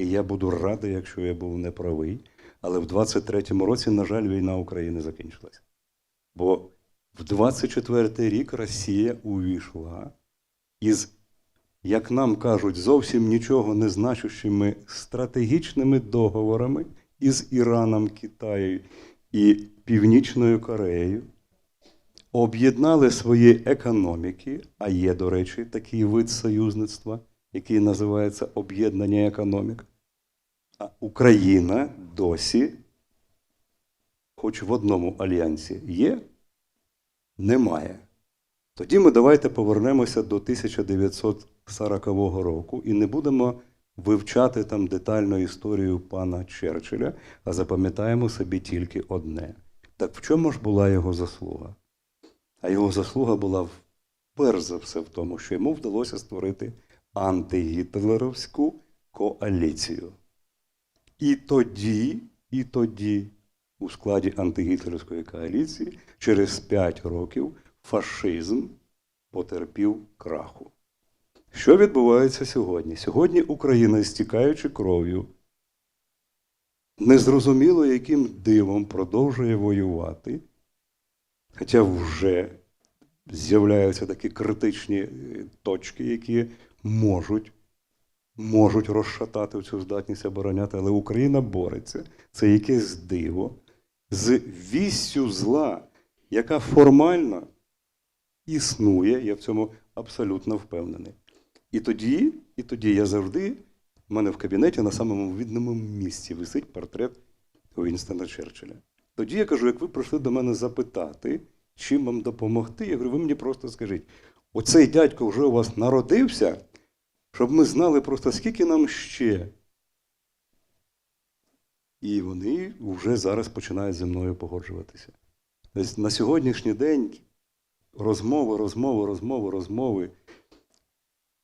І я буду радий, якщо я був неправий. Але в 23-му році, на жаль, війна України закінчилася. Бо в 24-й рік Росія увійшла із, як нам кажуть, зовсім нічого не значущими стратегічними договорами із Іраном, Китаєм і Північною Кореєю, об'єднали свої економіки, а є, до речі, такий вид союзництва, який називається об'єднання економік. Україна досі, хоч в одному альянсі є, немає. Тоді ми давайте повернемося до 1940 року і не будемо вивчати там детально історію пана Черчилля, а запам'ятаємо собі тільки одне. Так в чому ж була його заслуга? А його заслуга була перш за все в тому, що йому вдалося створити антигітлерівську коаліцію. І тоді, і тоді, у складі антигітлерівської коаліції, через 5 років фашизм потерпів краху. Що відбувається сьогодні? Сьогодні Україна, стікаючи кров'ю, незрозуміло яким дивом продовжує воювати, хоча вже з'являються такі критичні е, точки, які можуть, можуть розшатати цю здатність обороняти, але Україна бореться. Це якесь диво з віссю зла, яка формально існує, я в цьому абсолютно впевнений. І тоді, і тоді я завжди, в мене в кабінеті на самому видному місці висить портрет Вінстона Черчилля. Тоді я кажу, як ви прийшли до мене запитати, чим вам допомогти, я говорю, ви мені просто скажіть, оцей дядько вже у вас народився, щоб ми знали просто, скільки нам ще. І вони вже зараз починають зі мною погоджуватися. Тобто на сьогоднішній день розмови, розмови, розмови, розмови.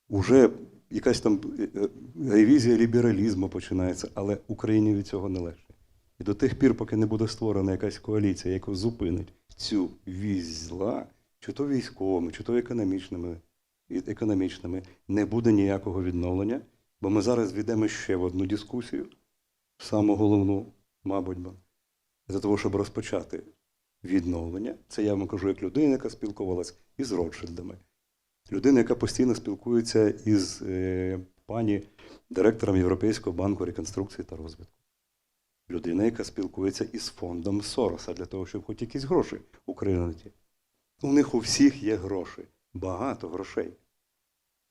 Уже якась там е, е, ревізія лібералізму починається, але Україні від цього не легше. І до тих пір, поки не буде створена якась коаліція, яка зупинить цю вісь зла, чи то військовими, чи то економічними, і- економічними, не буде ніякого відновлення, бо ми зараз війдемо ще в одну дискусію, саму головну, мабуть, бо, для того, щоб розпочати відновлення. Це я вам кажу як людина, яка спілкувалася із Ротшильдами. Людина, яка постійно спілкується із е, пані директором Європейського банку реконструкції та розвитку. Людина, яка спілкується із фондом Сороса для того, щоб хоч якісь гроші Україні. У них у всіх є гроші, багато грошей.